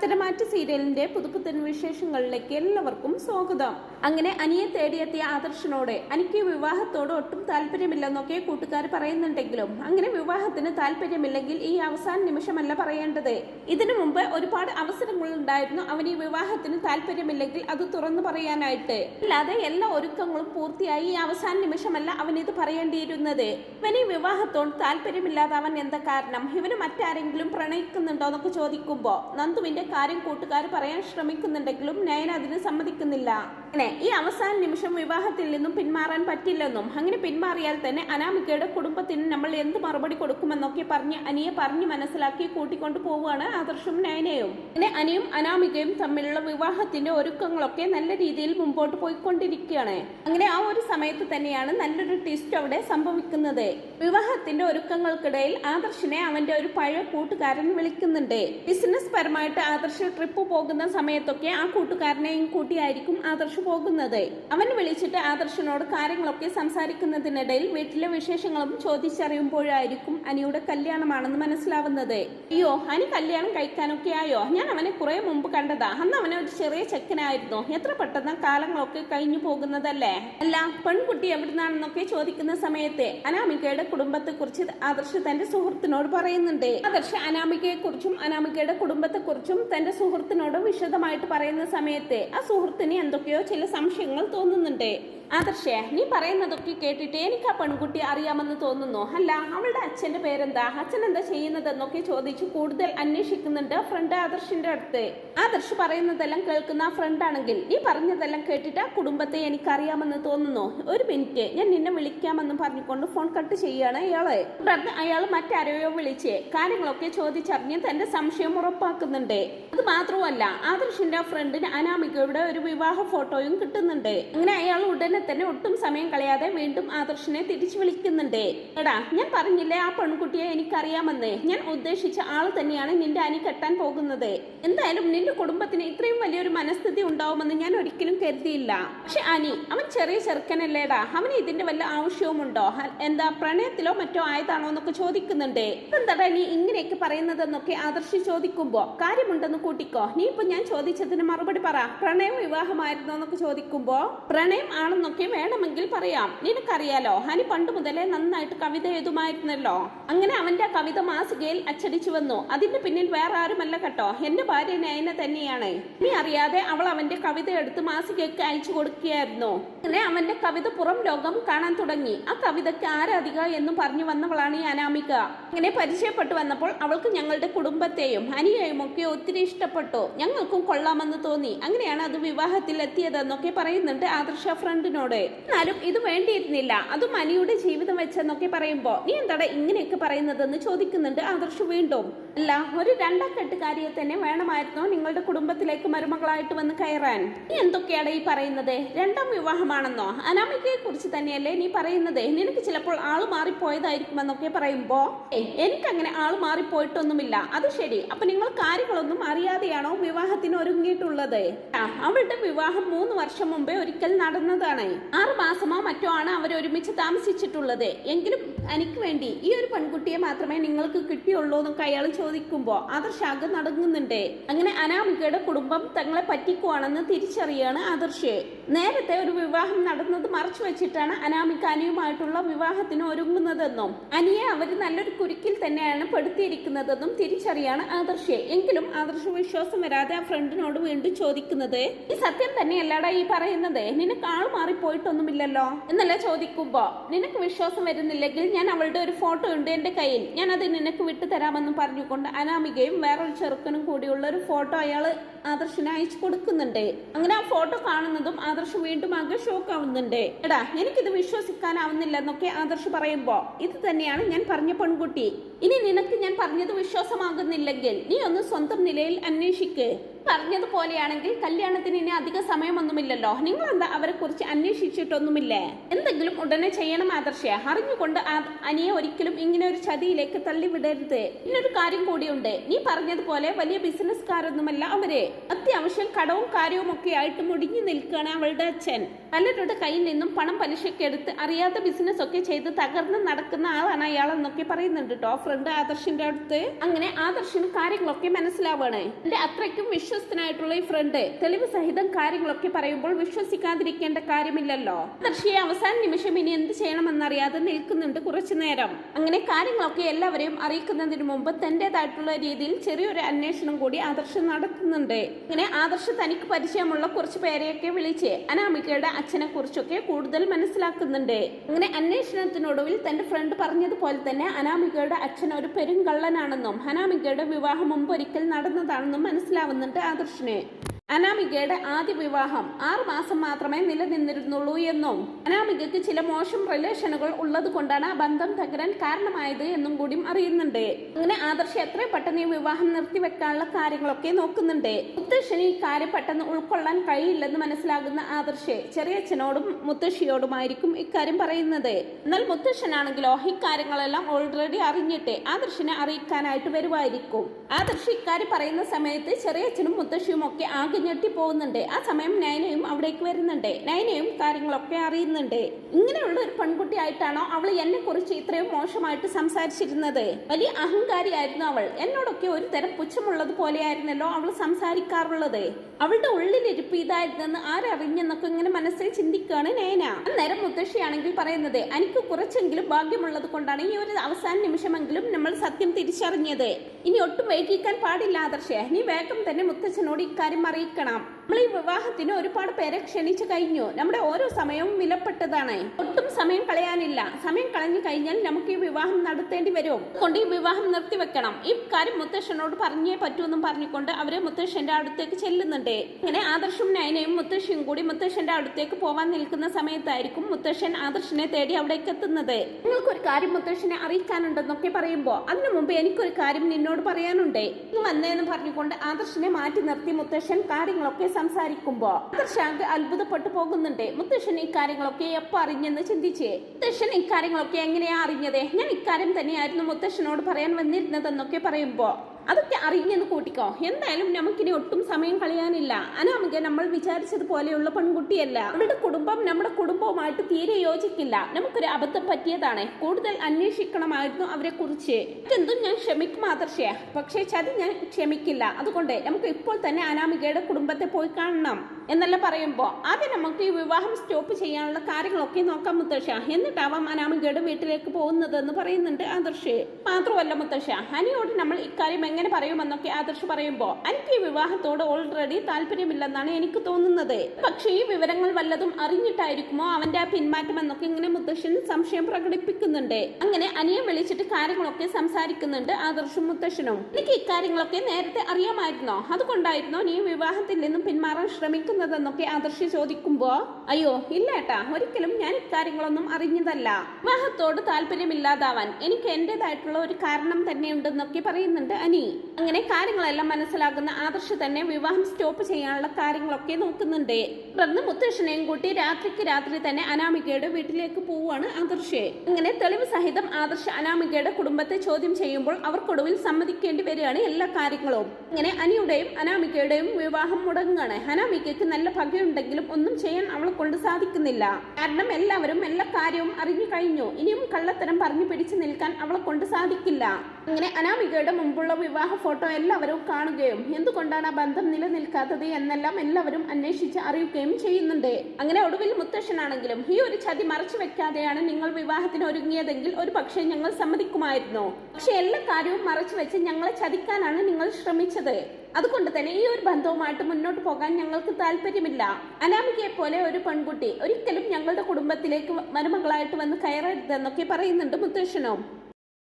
സ്ഥിരമാറ്റ സീരിയലിന്റെ പുതുപുത്തൻ വിശേഷങ്ങളിലേക്ക് എല്ലാവർക്കും സ്വാഗതം. അങ്ങനെ അനിയെ തേടിയെത്തിയ ആദർശനോട് അനിക്ക് വിവാഹത്തോട് ഒട്ടും താല്പര്യമില്ലെന്നൊക്കെ കൂട്ടുകാർ പറയുന്നുണ്ടെങ്കിലും അങ്ങനെ വിവാഹത്തിന് താല്പര്യമില്ലെങ്കിൽ ഈ അവസാന നിമിഷമല്ല പറയേണ്ടത്. ഇതിനു മുമ്പ് ഒരുപാട് അവസരങ്ങൾ ഉണ്ടായിരുന്നു അവന് ഈ വിവാഹത്തിന് താല്പര്യമില്ലെങ്കിൽ അത് തുറന്നു പറയാനായിട്ട്. അല്ലാതെ എല്ലാ ഒരുക്കങ്ങളും പൂർത്തിയായി ഈ അവസാന നിമിഷമല്ല അവൻ ഇത് പറയേണ്ടിയിരുന്നത്. ഇവന് ഈ വിവാഹത്തോട് താല്പര്യമില്ലാതാവാൻ എന്താ കാരണം? ഇവന് മറ്റാരെങ്കിലും പ്രണയിക്കുന്നുണ്ടോ എന്നൊക്കെ ചോദിക്കുമ്പോ നന്ദുവിന്റെ കാര്യം കൂട്ടുകാർ പറയാൻ ശ്രമിക്കുന്നുണ്ടെങ്കിലും നയൻ അതിന് സമ്മതിക്കുന്നില്ല. അങ്ങനെ ഈ അവസാന നിമിഷം വിവാഹത്തിൽ നിന്നും പിന്മാറാൻ പറ്റില്ലെന്നും അങ്ങനെ പിന്മാറിയാൽ തന്നെ അനാമികയുടെ കുടുംബത്തിന് നമ്മൾ എന്ത് മറുപടി കൊടുക്കുമെന്നൊക്കെ പറഞ്ഞ് അനിയെ പറഞ്ഞു മനസ്സിലാക്കി കൂട്ടിക്കൊണ്ട് പോവുകയാണ് ആദർശും നയനയും. അങ്ങനെ അനിയും അനാമികയും തമ്മിലുള്ള വിവാഹത്തിന്റെ ഒരുക്കങ്ങളൊക്കെ നല്ല രീതിയിൽ മുമ്പോട്ട് പോയിക്കൊണ്ടിരിക്കുകയാണ്. അങ്ങനെ ആ ഒരു സമയത്ത് തന്നെയാണ് നല്ലൊരു ട്വിസ്റ്റ് അവിടെ സംഭവിക്കുന്നത്. വിവാഹത്തിന്റെ ഒരുക്കങ്ങൾക്കിടയിൽ ആദർശിനെ അവന്റെ ഒരു പഴയ കൂട്ടുകാരൻ വിളിക്കുന്നുണ്ട്. ബിസിനസ് പരമായിട്ട് ആദർശ് ട്രിപ്പ് പോകുന്ന സമയത്തൊക്കെ ആ കൂട്ടുകാരനെയും കൂട്ടിയായിരിക്കും ആദർശ് പോകുന്നത്. അവൻ വിളിച്ചിട്ട് ആദർശനോട് കാര്യങ്ങളൊക്കെ സംസാരിക്കുന്നതിനിടയിൽ വീട്ടിലെ വിശേഷങ്ങളും ചോദിച്ചറിയുമ്പോഴായിരിക്കും അനിയുടെ കല്യാണമാണെന്ന് മനസ്സിലാവുന്നത്. അയ്യോ അനി കല്യാണം കഴിക്കാനൊക്കെ ആയോ? ഞാൻ അവനെ കുറെ മുമ്പ് കണ്ടതാ. അന്ന് അവനെ ഒരു ചെറിയ ചെക്കനായിരുന്നു. എത്ര പെട്ടെന്ന് കാലങ്ങളൊക്കെ കഴിഞ്ഞു പോകുന്നതല്ലേ? അല്ല പെൺകുട്ടി എവിടുന്നാണെന്നൊക്കെ ചോദിക്കുന്ന സമയത്ത് അനാമികയുടെ കുടുംബത്തെ കുറിച്ച് ആദർശ് തന്റെ സുഹൃത്തിനോട് പറയുന്നുണ്ട്. ആദർശ് അനാമികയെ കുറിച്ചും അനാമികയുടെ കുടുംബത്തെ കുറിച്ചും തന്റെ സുഹൃത്തിനോട് വിശദമായിട്ട് പറയുന്ന സമയത്ത് ആ സുഹൃത്തിന് എന്തൊക്കെയോ ചില സംശയങ്ങൾ തോന്നുന്നുണ്ട്. ആദർശേ നീ പറയുന്നതൊക്കെ കേട്ടിട്ട് എനിക്ക് ആ പെൺകുട്ടി അറിയാമെന്ന് തോന്നുന്നു. അല്ല അവളുടെ അച്ഛന്റെ പേരെന്താ? അച്ഛൻ എന്താ ചെയ്യുന്നതെന്നൊക്കെ ചോദിച്ചു കൂടുതൽ അന്വേഷിക്കുന്നുണ്ട് ഫ്രണ്ട് ആദർശിന്റെ അടുത്ത്. ആദർശ് പറയുന്നതെല്ലാം കേൾക്കുന്ന ആ ഫ്രണ്ടാണെങ്കിൽ നീ പറഞ്ഞതെല്ലാം കേട്ടിട്ട് ആ കുടുംബത്തെ എനിക്കറിയാമെന്ന് തോന്നുന്നു. ഒരു മിനിറ്റ് ഞാൻ നിന്നെ വിളിക്കാമെന്ന് പറഞ്ഞുകൊണ്ട് ഫോൺ കട്ട് ചെയ്യാണ് അയാൾ തുടർന്ന് അയാൾ മറ്റാരെയോ വിളിച്ച് കാര്യങ്ങളൊക്കെ ചോദിച്ചറിഞ്ഞ് തന്റെ സംശയം ഉറപ്പാക്കുന്നുണ്ട്. അത് മാത്രമല്ല ആദർശിന്റെ ഫ്രണ്ടിന് അനാമികയുടെ ഒരു വിവാഹ ഫോട്ടോയും കിട്ടുന്നുണ്ട്. അങ്ങനെ അയാൾ ഉടനെ തന്നെ ഒട്ടും സമയം കളയാതെ വീണ്ടും ആദർശിനെ തിരിച്ചു വിളിക്കുന്നുണ്ട്. എടാ ഞാൻ പറഞ്ഞില്ലേ ആ പെൺകുട്ടിയെ എനിക്കറിയാമെന്ന്? ഞാൻ ഉദ്ദേശിച്ച ആൾ തന്നെയാണ് നിന്റെ അനി കെട്ടാൻ പോകുന്നത്. എന്തായാലും നിന്റെ കുടുംബത്തിന് ഇത്രയും വലിയൊരു മനസ്ഥിതി ഉണ്ടാവുമെന്ന് ഞാൻ ഒരിക്കലും കരുതിയില്ല. പക്ഷെ അനി അവൻ ചെറിയ ചെറുക്കനല്ലേടാ. അവന് ഇതിന്റെ വല്ല ആവശ്യവും ഉണ്ടോ എന്താ പ്രണയത്തിലോ മറ്റോ ആയതാണോ എന്നൊക്കെ ചോദിക്കുന്നുണ്ട്. എന്താടാ നീ ഇങ്ങനെയൊക്കെ പറയുന്നതെന്നൊക്കെ ആദർശി ചോദിക്കുമ്പോ കാര്യമുണ്ടെന്ന് കൂട്ടിക്കോ. നീ ഇപ്പൊ ഞാൻ ചോദിച്ചതിന് മറുപടി പറ. പ്രണയം വിവാഹമായിരുന്നോ എന്നൊക്കെ ചോദിക്കുമ്പോ പ്രണയം ആണെന്നൊക്കെ വേണമെങ്കിൽ പറയാം. നിനക്കറിയാലോ ഹനി പണ്ട് മുതലേ നന്നായിട്ട് കവിത എഴുതുമായിരുന്നല്ലോ. അങ്ങനെ അവന്റെ കവിത മാസികയിൽ അച്ചടിച്ചു വന്നു. അതിന്റെ പിന്നിൽ വേറെ ആരുമല്ല കേട്ടോ. എന്റെ ഭാര്യ നയന തന്നെയാണ്. നീ അറിയാതെ അവൾ അവന്റെ കവിത എടുത്ത് മാസികയ്ക്ക് അയച്ചു കൊടുക്കുകയായിരുന്നു. അങ്ങനെ അവന്റെ കവിത പുറം ലോകം കാണാൻ തുടങ്ങി. ആ കവിതയ്ക്ക് ആരാധിക എന്നും പറഞ്ഞു വന്നവളാണ് ഈ അനാമിക. അങ്ങനെ പരിചയപ്പെട്ടു വന്നപ്പോൾ അവൾക്ക് ഞങ്ങളുടെ കുടുംബത്തെയും ഹനിയെയും ഒക്കെ ഒത്തിരി ഇഷ്ടപ്പെട്ടു. ഞങ്ങൾക്കും കൊള്ളാമെന്ന് തോന്നി. അങ്ങനെയാണ് അത് വിവാഹത്തിൽ എത്തിയതെന്നൊക്കെ പറയുന്നുണ്ട് ആദർശ ഫ്രണ്ടിനോട്. എന്നാലും ഇത് വേണ്ടിയിരുന്നില്ല. അത് അനിയുടെ ജീവിതം വെച്ചെന്നൊക്കെ പറയുമ്പോ നീ എന്താടാ ഇങ്ങനെയൊക്കെ പറയുന്നതെന്ന് ചോദിക്കുന്നുണ്ട് ആദർശ് വീണ്ടും. അല്ല ഒരു രണ്ടാം കെട്ടുകാരിയെ തന്നെ വേണമായിരുന്നോ നിങ്ങളുടെ കുടുംബത്തിലേക്ക് മരുമകളായിട്ട് വന്ന് കയറാൻ? നീ എന്തൊക്കെയാണ് ഈ പറയുന്നത്? രണ്ടാം വിവാഹമാണെന്നോ? അനാമികയെ കുറിച്ച് തന്നെയല്ലേ നീ പറയുന്നത്? നിനക്ക് ചിലപ്പോൾ ആൾ മാറിപ്പോയതായിരിക്കുമെന്നൊക്കെ പറയുമ്പോ? എനിക്ക് എനിക്കങ്ങനെ ആൾ മാറിപ്പോയിട്ടൊന്നുമില്ല. അത് ശരി. അപ്പൊ നിങ്ങൾ കാര്യങ്ങളൊന്നും അറിയാതെയാണോ വിവാഹത്തിന് ഒരുങ്ങിയിട്ടുള്ളത്? അവളുടെ വിവാഹം മൂന്ന് വർഷം മുമ്പേ ഒരിക്കൽ നടന്നതാണ്. ആറ് മാസമോ മറ്റോ ആണ് അവർ ഒരുമിച്ച് താമസിച്ചിട്ടുള്ളത്. എങ്കിലും എനിക്ക് വേണ്ടി ഈ ഒരു പെൺകുട്ടിയെ മാത്രമേ നിങ്ങൾക്ക് കിട്ടിയുള്ളൂ എന്നൊക്കെ അയാൾ ചോദിക്കുമ്പോൾ ആദർശാഗ് നടങ്ങുന്നുണ്ട്. അങ്ങനെ അനാമികയുടെ കുടുംബം തങ്ങളെ പറ്റിക്കുവാണെന്ന് തിരിച്ചറിയാണ് ആദർശ്. നേരത്തെ ഒരു വിവാഹം നടന്നത് മറച്ചു വെച്ചിട്ടാണ് അനാമിക അനിയുമായിട്ടുള്ള വിവാഹത്തിന് ഒരുങ്ങുന്നതെന്നും അനിയെ അവർ നല്ലൊരു കുരുക്കിൽ തന്നെയാണ് പെടുത്തിയിരിക്കുന്നതെന്നും തിരിച്ചറിയാണ് ആദർശ്. എങ്കിലും ആദർശ വിശ്വാസം വരാതെ ആ ഫ്രണ്ടിനോട് വീണ്ടും ചോദിക്കുന്നത് ഈ സത്യം തന്നെയല്ലാടാ ഈ പറയുന്നത്? നിനക്ക് ആൾ മാറിപ്പോയിട്ടൊന്നുമില്ലല്ലോ? എന്നല്ല ചോദിക്കുമ്പോ നിനക്ക് വിശ്വാസം വരുന്നില്ലെങ്കിൽ ഞാൻ അവളുടെ ഒരു ഫോട്ടോ ഉണ്ട് എന്റെ കയ്യിൽ. ഞാൻ അത് നിനക്ക് വിട്ടു തരാമെന്നും പറഞ്ഞുകൊണ്ട് അനാമികയും വേറൊരു ചെറുക്കനും കൂടിയുള്ള ഒരു ഫോട്ടോ അയാൾ ആദർശിന് അയച്ചു കൊടുക്കുന്നുണ്ട്. അങ്ങനെ ആ ഫോട്ടോ കാണുന്നതും ആദർശ് വീണ്ടും ആകെ ഷോക്ക് ആവുന്നുണ്ട് എടാ എനിക്കിത് വിശ്വസിക്കാനാവുന്നില്ല എന്നൊക്കെ ആദർശ് പറയുമ്പോ ഇത് തന്നെയാണ് ഞാൻ പറഞ്ഞ പെൺകുട്ടി. ഇനി നിനക്ക് ഞാൻ പറഞ്ഞത് വിശ്വാസമാകുന്നില്ലെങ്കിൽ നീ ഒന്ന് സ്വന്തം നിലയിൽ അന്വേഷിക്ക്. പറഞ്ഞതുപോലെയാണെങ്കിൽ കല്യാണത്തിന് ഇനി അധിക സമയമൊന്നുമില്ലല്ലോ. നിങ്ങൾ എന്താ അവരെ കുറിച്ച് അന്വേഷിച്ചിട്ടൊന്നുമില്ലേ? എന്തെങ്കിലും ഉടനെ ചെയ്യണം ആദർശയെ അറിഞ്ഞുകൊണ്ട് അനിയെ ഒരിക്കലും ഇങ്ങനെ ഒരു ചതിയിലേക്ക് തള്ളിവിടരുത്. ഇന്നൊരു കാര്യം കൂടിയുണ്ട്. നീ പറഞ്ഞതുപോലെ വലിയ ബിസിനസ്സുകാരൊന്നുമല്ല അവർ. അത്യാവശ്യം കടവും കാര്യവും ഒക്കെ ആയിട്ട് മുടിഞ്ഞു നിൽക്കുകയാണ് അവളുടെ അച്ഛൻ. പലരുടെ കയ്യിൽ നിന്നും പണം പലിശക്കെടുത്ത് അറിയാത്ത ബിസിനസ് ഒക്കെ ചെയ്ത് തകർന്ന് നടക്കുന്ന ആളാണ് അയാളെന്നൊക്കെ പറയുന്നുണ്ട് കേട്ടോ ഫ്രണ്ട് ആദർശിന്റെ അടുത്ത്. അങ്ങനെ ആദർശിന് കാര്യങ്ങളൊക്കെ മനസ്സിലാവാണ്. എന്റെ അത്രയ്ക്കും വിശ്വസ്തനായിട്ടുള്ള ഈ ഫ്രണ്ട് തെളിവ് സഹിതം കാര്യങ്ങളൊക്കെ പറയുമ്പോൾ വിശ്വസിക്കാതിരിക്കേണ്ട കാര്യമില്ലല്ലോ. ആദർശിയെ അവസാന നിമിഷം ഇനി എന്ത് ചെയ്യണമെന്നറിയാതെ നിൽക്കുന്നുണ്ട് കുറച്ചു നേരം. അങ്ങനെ കാര്യങ്ങളൊക്കെ എല്ലാവരെയും അറിയിക്കുന്നതിന് മുമ്പ് തന്റേതായിട്ടുള്ള രീതിയിൽ ചെറിയൊരു അന്വേഷണം കൂടി ആദർശ് നടത്തുന്നുണ്ട്. അങ്ങനെ ആദർശ തനിക്ക് പരിചയമുള്ള കുറച്ച് പേരെയൊക്കെ വിളിച്ച് അനാമികയുടെ അച്ഛനെ കുറിച്ചൊക്കെ കൂടുതൽ മനസ്സിലാക്കുന്നുണ്ട്. അങ്ങനെ അന്വേഷണത്തിനൊടുവിൽ തന്റെ ഫ്രണ്ട് പറഞ്ഞതുപോലെ തന്നെ അനാമികയുടെ അച്ഛൻ ഒരു പെരുങ്കള്ളനാണെന്നും അനാമികയുടെ വിവാഹം മുമ്പ് ഒരിക്കൽ നടന്നതാണെന്നും മനസ്സിലാവുന്നുണ്ട്. ആദർശിന് അനാമികയുടെ ആദ്യ വിവാഹം ആറു മാസം മാത്രമേ നിലനിന്നിരുന്നുള്ളൂ എന്നും അനാമികയ്ക്ക് ചില മോശം റിലേഷനുകൾ ഉള്ളത് കൊണ്ടാണ് ആ ബന്ധം തകരാൻ കാരണമായത് എന്നും കൂടി അറിയുന്നുണ്ട്. അങ്ങനെ ആദർശ എത്രയും പെട്ടെന്ന് വിവാഹം നിർത്തിവെക്കാനുള്ള കാര്യങ്ങളൊക്കെ നോക്കുന്നുണ്ട്. മുത്തശ്ശന് ഈ കാര്യം പെട്ടെന്ന് ഉൾക്കൊള്ളാൻ കഴിയില്ലെന്ന് മനസ്സിലാകുന്ന ആദർശ് ചെറിയച്ഛനോടും മുത്തശ്ശിയോടുമായിരിക്കും ഇക്കാര്യം പറയുന്നത്. എന്നാൽ മുത്തശ്ശനാണെങ്കിലോ ഇക്കാര്യങ്ങളെല്ലാം ഓൾറെഡി അറിഞ്ഞിട്ട് ആദർശിനെ അറിയിക്കാനായിട്ട് വരുമായിരിക്കും. ആദർശ് ഇക്കാര്യം പറയുന്ന സമയത്ത് ചെറിയച്ഛനും മുത്തശ്ശിയും ഒക്കെ ആകെ ഞെട്ടി പോകുന്നുണ്ട് ആ സമയം നയനയും അവിടേക്ക് വരുന്നുണ്ട്. നയനയും കാര്യങ്ങളൊക്കെ അറിയുന്നുണ്ട്. ഇങ്ങനെയുള്ള ഒരു പെൺകുട്ടിയായിട്ടാണോ അവൾ എന്നെ കുറിച്ച് ഇത്രയും മോശമായിട്ട് സംസാരിച്ചിരുന്നത്? വലിയ അഹങ്കാരിയായിരുന്നു അവൾ. എന്നോടൊക്കെ ഒരു തരം പുച്ഛമുള്ളത് പോലെയായിരുന്നല്ലോ അവൾ സംസാരിക്കാറുള്ളത്. അവളുടെ ഉള്ളിലിരിപ്പ് ഇതായിരുന്നെന്ന് ആരറിഞ്ഞെന്നൊക്കെ ഇങ്ങനെ മനസ്സിൽ ചിന്തിക്കുകയാണ് നയന. അന്നേരം മുത്തശ്ശിയാണെങ്കിൽ പറയുന്നത് എനിക്ക് കുറച്ചെങ്കിലും ഭാഗ്യമുള്ളത് കൊണ്ടാണ് ഈ ഒരു അവസാന നിമിഷമെങ്കിലും നമ്മൾ സത്യം തിരിച്ചറിഞ്ഞത്. ഇനി ഒട്ടും വൈകിക്കാൻ പാടില്ല ആദർശ. നീ വേഗം തന്നെ മുത്തച്ഛനോട് ഇക്കാര്യം അറിയിക്കണം. നമ്മൾ ഈ വിവാഹത്തിന് ഒരുപാട് പേരെ ക്ഷണിച്ചു കഴിഞ്ഞു. നമ്മുടെ ഓരോ സമയവും വിലപ്പെട്ടതാണ്. ഒട്ടും സമയം കളയാനില്ല. സമയം കളഞ്ഞു കഴിഞ്ഞാൽ നമുക്ക് ഈ വിവാഹം നടത്തേണ്ടി വരും. കൊണ്ട് ഈ വിവാഹം നിർത്തിവെക്കണം ഈ കാര്യം മുത്തശ്ശനോട് പറഞ്ഞേ പറ്റൂ എന്നും പറഞ്ഞുകൊണ്ട് അവർ മുത്തശ്ശന്റെ അടുത്തേക്ക് ചെല്ലുന്നുണ്ട്. അങ്ങനെ ആദർശും നയനയും മുത്തശ്ശിയും കൂടി മുത്തശ്ശന്റെ അടുത്തേക്ക് പോവാൻ നിൽക്കുന്ന സമയത്തായിരിക്കും മുത്തശ്ശൻ ആദർശനെ തേടി അവിടേക്ക് എത്തുന്നത്. നിങ്ങൾക്കൊരു കാര്യം മുത്തശ്ശനെ അറിയിക്കാനുണ്ടെന്നൊക്കെ പറയുമ്പോ അതിനു മുമ്പ് എനിക്കൊരു കാര്യം നിന്നോട് പറയാനുണ്ട്. വന്നേന്ന് പറഞ്ഞുകൊണ്ട് ആദർശനെ മാറ്റി നിർത്തി മുത്തശ്ശൻ കാര്യങ്ങളൊക്കെ സംസാരിക്കുമ്പോ ആദർശാങ്ക് അത്ഭുതപ്പെട്ടു പോകുന്നുണ്ട്. മുത്തശ്ശൻ ഇക്കാര്യങ്ങളൊക്കെ എപ്പോ അറിഞ്ഞെന്ന് ചിന്തിച്ചേ? മുത്തശ്ശൻ ഇക്കാര്യങ്ങളൊക്കെ എങ്ങനെയാ അറിഞ്ഞത്? ഞാൻ ഇക്കാര്യം തന്നെയായിരുന്നു മുത്തശ്ശനോട് പറയാൻ വന്നിരുന്നതെന്നൊക്കെ പറയുമ്പോ അതൊക്കെ അറിഞ്ഞെന്ന് കൂട്ടിക്കോ. എന്തായാലും നമുക്കിനി ഒട്ടും സമയം കളയാനില്ല. അനാമിക നമ്മൾ വിചാരിച്ചതുപോലെയുള്ള പെൺകുട്ടിയല്ല. നമ്മുടെ കുടുംബം നമ്മുടെ കുടുംബവുമായിട്ട് തീരെ യോജിക്കില്ല. നമുക്കൊരു അബദ്ധം പറ്റിയതാണ്. കൂടുതൽ അന്വേഷിക്കണമായിരുന്നു അവരെ കുറിച്ച് എന്തും ഞാൻ ക്ഷമിക്കും ആദർശയ പക്ഷേ ചതി ഞാൻ ക്ഷമിക്കില്ല. അതുകൊണ്ട് നമുക്ക് ഇപ്പോൾ തന്നെ അനാമികയുടെ കുടുംബത്തെ പോയി കാണണം എന്നല്ല പറയുമ്പോൾ ആദ്യം നമുക്ക് ഈ വിവാഹം സ്റ്റോപ്പ് ചെയ്യാനുള്ള കാര്യങ്ങളൊക്കെ നോക്കാം മുത്തശ്ശ. എന്നിട്ടാവാം അനാമികയുടെ വീട്ടിലേക്ക് പോകുന്നതെന്ന് പറയുന്നുണ്ട് ആദർശ്. മാത്രമല്ല മുത്തശ്ശ അനിയോട് നമ്മൾ ഇക്കാര്യം എങ്ങനെ പറയുമെന്നൊക്കെ ആദർശ് പറയുമ്പോ എനിക്ക് ഈ വിവാഹത്തോട് ഓൾറെഡി താല്പര്യമില്ലെന്നാണ് എനിക്ക് തോന്നുന്നത്. പക്ഷേ ഈ വിവരങ്ങൾ വല്ലതും അറിഞ്ഞിട്ടായിരിക്കുമോ അവന്റെ ആ പിന്മാറ്റം എന്നൊക്കെ ഇങ്ങനെ മുത്തശ്ശൻ സംശയം പ്രകടിപ്പിക്കുന്നുണ്ട്. അങ്ങനെ അനിയെ വിളിച്ചിട്ട് കാര്യങ്ങളൊക്കെ സംസാരിക്കുന്നുണ്ട് ആദർശും മുത്തശ്ശനും. എനിക്ക് ഇക്കാര്യങ്ങളൊക്കെ നേരത്തെ അറിയാമായിരുന്നോ? അതുകൊണ്ടായിരുന്നോ നീ വിവാഹത്തിൽ നിന്നും പിന്മാറാൻ ശ്രമിക്കുന്നതെന്നൊക്കെ ആദർശ് ചോദിക്കുമ്പോ അയ്യോ ഇല്ല ഏട്ടാ ഒരിക്കലും ഞാൻ ഇക്കാര്യങ്ങളൊന്നും അറിഞ്ഞതല്ല. വിവാഹത്തോട് താല്പര്യമില്ലാതാവാൻ എനിക്ക് എന്റേതായിട്ടുള്ള ഒരു കാരണം തന്നെയുണ്ടെന്നൊക്കെ പറയുന്നുണ്ട് അനി അങ്ങനെ കാര്യങ്ങളെല്ലാം മനസ്സിലാക്കുന്ന ആദർശ് തന്നെ വിവാഹം സ്റ്റോപ്പ് ചെയ്യാനുള്ള കാര്യങ്ങളൊക്കെ നോക്കുന്നുണ്ട്. തുടർന്ന് മുത്തശ്ശനെയും കൂട്ടി രാത്രിക്ക് രാത്രി തന്നെ അനാമികയുടെ വീട്ടിലേക്ക് പോവുകയാണ് ആദർശ്. അങ്ങനെ തെളിവ് സഹിതം ആദർശ് അനാമികയുടെ കുടുംബത്തെ ചോദ്യം ചെയ്യുമ്പോൾ അവർക്കൊടുവിൽ സമ്മതിക്കേണ്ടി വരികയാണ് എല്ലാ കാര്യങ്ങളും. ഇങ്ങനെ അനിയുടെയും അനാമികയുടെയും വിവാഹം മുടങ്ങുകയാണ്. അനാമികയ്ക്ക് നല്ല ഭംഗിയുണ്ടെങ്കിലും ഒന്നും ചെയ്യാൻ അവളെ കൊണ്ട് സാധിക്കുന്നില്ല. കാരണം എല്ലാവരും എല്ലാ കാര്യവും അറിഞ്ഞു കഴിഞ്ഞു. ഇനിയും കള്ളത്തരം പറഞ്ഞു പിടിച്ചു നിൽക്കാൻ അവളെ കൊണ്ട് സാധിക്കില്ല. അങ്ങനെ അനാമികയുടെ മുമ്പുള്ള വിവാഹ ഫോട്ടോ എല്ലാവരും കാണുകയും എന്തുകൊണ്ടാണ് ആ ബന്ധം നിലനിൽക്കാത്തത് എന്നെല്ലാം എല്ലാവരും അന്വേഷിച്ച് അറിയുകയും ചെയ്യുന്നുണ്ട്. അങ്ങനെ ഒടുവിൽ മുത്തശ്ശനാണെങ്കിലും ഈ ഒരു ചതി മറച്ചു വെക്കാതെയാണ് നിങ്ങൾ വിവാഹത്തിന് ഒരുങ്ങിയതെങ്കിൽ ഒരു പക്ഷേ ഞങ്ങൾ സമ്മതിക്കുമായിരുന്നു. പക്ഷെ എല്ലാ കാര്യവും മറച്ചു വെച്ച് ഞങ്ങളെ ചതിക്കാനാണ് നിങ്ങൾ ശ്രമിച്ചത്. അതുകൊണ്ട് തന്നെ ഈ ഒരു ബന്ധവുമായിട്ട് മുന്നോട്ട് പോകാൻ ഞങ്ങൾക്ക് താല്പര്യമില്ല. അനാമികയെ പോലെ ഒരു പെൺകുട്ടി ഒരിക്കലും ഞങ്ങളുടെ കുടുംബത്തിലേക്ക് മരുമകളായിട്ട് വന്ന് കയറരുതെന്നൊക്കെ പറയുന്നുണ്ട് മുത്തശ്ശനും.